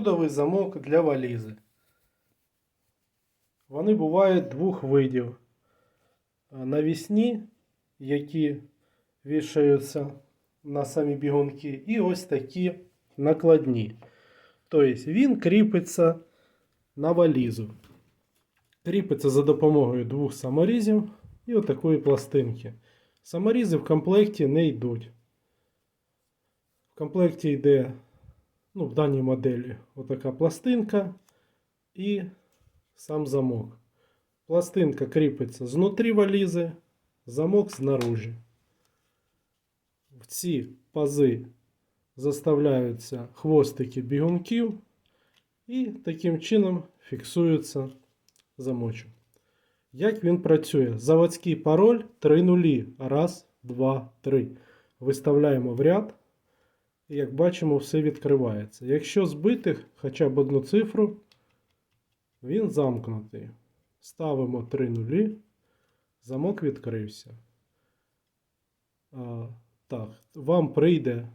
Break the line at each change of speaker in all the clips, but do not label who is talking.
Кодовий замок для валізи. Вони бувають двох видів. Навісні, які вішаються на самі бігунки, і ось такі накладні. Тобто він кріпиться на валізу. Кріпиться за допомогою двох саморізів і отакої пластинки. Саморізи в комплекті не йдуть. В комплекті йде ну, в даній моделі отака пластинка і сам замок. Пластинка кріпиться знутрі валізи, замок знаружі. В ці пази заставляються хвостики бігунків і таким чином фіксується замочок. Як він працює? Заводський пароль 3 нулі. Раз, два, три. Виставляємо в ряд. І як бачимо, все відкривається. Якщо збити хоча б одну цифру, він замкнутий. Ставимо 3 нулі. Замок відкрився. А, так, вам прийде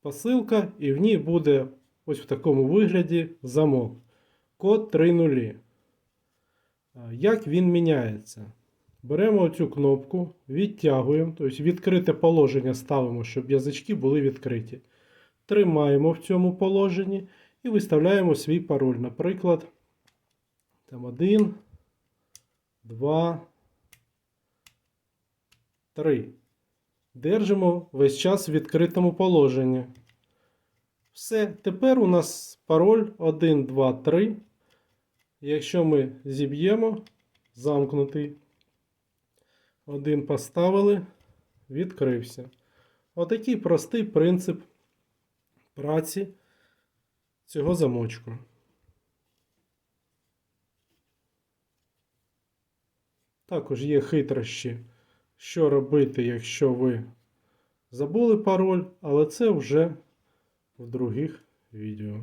посилка, і в ній буде ось в такому вигляді замок. Код 3 нулі. Як він міняється? Беремо цю кнопку, відтягуємо, тобто відкрите положення ставимо, щоб язички були відкриті. Тримаємо в цьому положенні і виставляємо свій пароль. Наприклад, там 1, 2, 3. Держимо весь час в відкритому положенні. Все, тепер у нас пароль 1, 2, 3. Якщо ми зіб'ємо, замкнутий. Один поставили, відкрився. Отакий простий принцип праці цього замочку. Також є хитрощі, що робити, якщо ви забули пароль, але це вже в других відео.